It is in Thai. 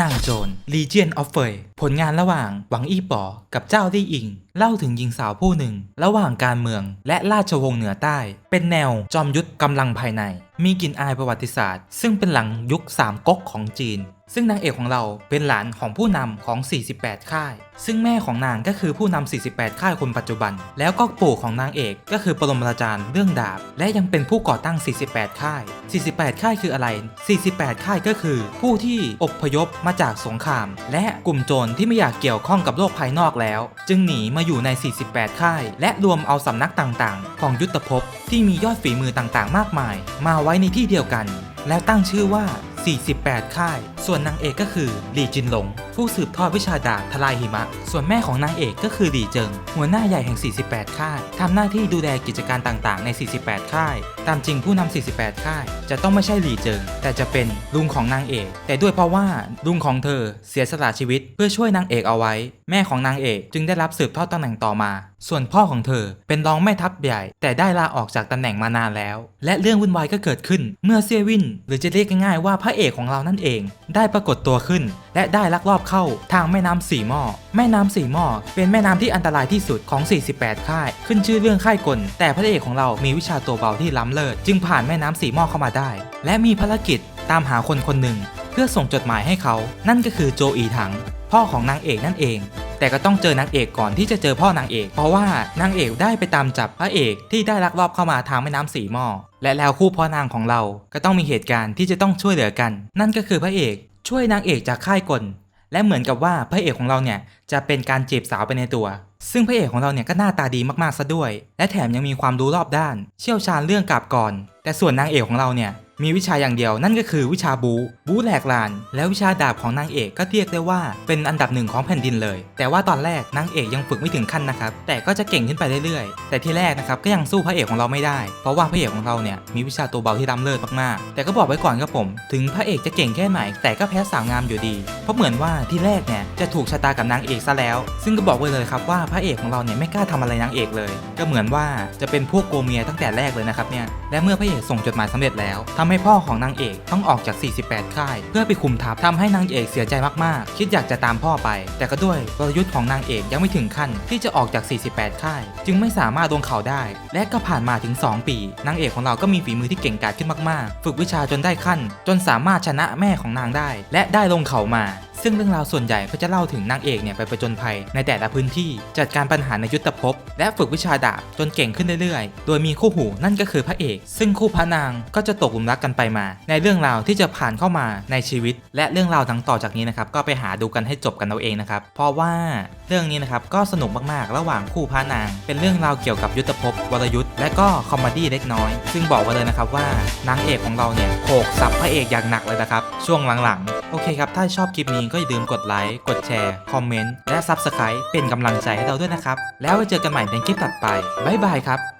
นางโจร Legion of f e y ผลงานระหว่างหวังอี้ป๋อกับเจ้าลี่อิง เล่าถึงหญิงสาวผู้หนึ่ง ระหว่างการเมืองและราชวงศ์เหนือใต้ เป็นแนวจอมยุทธกำลังภายใน มีกลิ่นอายประวัติศาสตร์ ซึ่งเป็นหลังยุคสามก๊กของจีน ซึ่งนางเอกของเราเป็นหลานของผู้นำของ 48 ค่าย ซึ่งแม่ของนางก็คือผู้นำ 48 ค่ายคนปัจจุบัน แล้วก็ปู่ของนางเอกก็คือปรมาจารย์เรื่องดาบ และยังเป็นผู้ก่อตั้ง 48 ค่าย 48 ค่ายคืออะไร 48 ค่ายก็คือ ผู้ที่อพยพมาจากสงคราม และกลุ่มโจรที่ไม่อยากเกี่ยวข้องกับโลกภายนอกแล้ว จึงหนีมาอยู่ใน 48 ค่าย และรวมเอาสำนักต่างๆ ของยุทธภพที่มียอดฝีมือต่างๆ มากมาย มาไว้ในที่เดียวกัน แล้วตั้งชื่อว่า 48 ค่าย ส่วนนางเอกก็คือหลี่จินหลง ผู้สืบทอดวิชาดาบทลายหิมะ ส่วนแม่ของนางเอกก็คือหลี่เจิง หัวหน้าใหญ่แห่ง 48 ค่ายทำหน้าที่ดูแลกิจการต่างๆ ใน 48 ค่าย ตามจริงผู้นำ 48 ค่าย จะต้องไม่ใช่หลี่เจิง แต่จะเป็นลุงของนางเอก แต่ด้วยเพราะว่าลุงของเธอเสียสละชีวิตเพื่อช่วยนางเอกเอาไว้ แม่ของนางเอกจึงได้รับสืบทอดตำแหน่งต่อมาส่วนพ่อของเธอเป็นรองแม่ทัพใหญ่ แต่ได้ลาออกจากตำแหน่งมานานแล้ว และเรื่องวุ่นวายก็เกิดขึ้น เมื่อเซียวิน หรือจะเรียกง่ายๆว่าพระเอกของเรานั่นเอง ได้ปรากฏตัวขึ้น และได้ลักลอบเข้าทางแม่น้ำสีหม้อแม่น้ำสีหม้อเป็นแม่น้ำที่อันตรายที่สุดของ 48 ค่าย ขึ้นชื่อเรื่องค่ายกล แต่พระเอกของเรามีวิชาตัวเบาที่ล้ำเลิศจึงผ่านแม่น้ำสีหม้อเข้ามาได้ และมีภารกิจตามหาคนคนหนึ่ง เพื่อส่งจดหมายให้เขา นั่นก็คือโจอีถัง พ่อของนางเอกนั่นเอง แต่ก็ต้องเจอนางเอกก่อนที่จะเจอพ่อนางเอก เพราะว่านางเอกได้ไปตามจับพระเอกที่ได้ลักลอบเข้ามาทางแม่น้ำสีหม้อและแล้วคู่พ่อนางของเราก็ต้องมีเหตุการณ์ที่จะต้องช่วยเหลือกัน นั่นก็คือพระเอกช่วยนางเอกจากค่ายกล และเหมือนกับว่าพระเอกของเราเนี่ยจะเป็นการจีบสาวไปในตัว ซึ่งพระเอกของเราเนี่ยก็หน้าตาดีมากๆซะด้วย และแถมยังมีความรู้รอบด้าน เชี่ยวชาญเรื่องกาบก่อน แต่ส่วนนางเอกของเราเนี่ย มีวิชาอย่างเดียวนั่นก็คือวิชาบูบูแหลกลาน และวิชาดาบของนางเอกก็เรียกได้ว่าเป็นอันดับหนึ่งของแผ่นดินเลย แต่ว่าตอนแรกนางเอกยังฝึกไม่ถึงขั้นนะครับ แต่ก็จะเก่งขึ้นไปเรื่อยๆ แต่ที่แรกนะครับก็ยังสู้พระเอกของเราไม่ได้ เพราะว่าพระเอกของเราเนี่ยมีวิชาตัวเบาที่ล้ำเลิศมากๆ แต่ก็บอกไว้ก่อนครับผม ถึงพระเอกจะเก่งแค่ไหนแต่ก็แพ้สาวงามอยู่ดี เพราะเหมือนว่าที่แรกเนี่ยจะถูกชะตากับนางเอกซะแล้ว ซึ่งก็บอกไว้เลยครับว่าพระเอกของเราเนี่ยไม่กล้าทำอะไรนางเอกเลย ก็เหมือนว่าจะเป็นพวกโกเมียตั้งแต่แรกเลยนะครับเนี่ยและเมื่อพระเอกส่งจดหมายสำเร็จแล้วทำให้พ่อของนางเอกต้องออกจาก 48 ค่าย เพื่อไปคุมทัพทำให้นางเอกเสียใจมากๆ คิดอยากจะตามพ่อไป แต่ก็ด้วยกลยุทธ์ของนางเอกยังไม่ถึงขั้นที่จะออกจาก 48 ค่าย จึงไม่สามารถลงเขาได้ และก็ผ่านมาถึง 2 ปี นางเอกของเราก็มีฝีมือที่เก่งกาจขึ้นมากๆ ฝึกวิชาจนได้ขั้น จนสามารถชนะแม่ของนางได้ และได้ลงเขามา ซึ่งเรื่องราวส่วนใหญ่ก็จะเล่าถึงนางเอกเนี่ยไปประจนภัยในแต่ละพื้นที่จัดการปัญหาในยุทธภพ และฝึกวิชาดาบจนเก่งขึ้นเรื่อยๆ โดยมีคู่หูนั่นก็คือพระเอก ซึ่งคู่พระนางก็จะตกหลุมรักกันไปมา ในเรื่องราวที่จะผ่านเข้ามาในชีวิต และเรื่องราวทั้งต่อจากนี้นะครับก็ไปหาดูกันให้จบกันเอาเองนะครับเพราะว่าเรื่องนี้นะครับก็สนุกมากๆ ระหว่างคู่พระนาง เป็นเรื่องราวเกี่ยวกับยุทธภพวรยุทธ์และก็คอมเมดี้เล็กน้อย ซึ่งบอกไว้เลยนะครับว่านางเอกของเราเนี่ยโขกสับพระเอกอย่างหนักเลยนะครับช่วงหลังๆ อเคครับ ถ้าชอบคลิปนี้ก็อย่าลืมกดไลค์ กดแชร์ คอมเมนต์ และ Subscribe เป็นกำลังใจให้เราด้วยนะครับ แล้วไว้เจอกันใหม่ในคลิปถัดไป บ๊ายบายครับ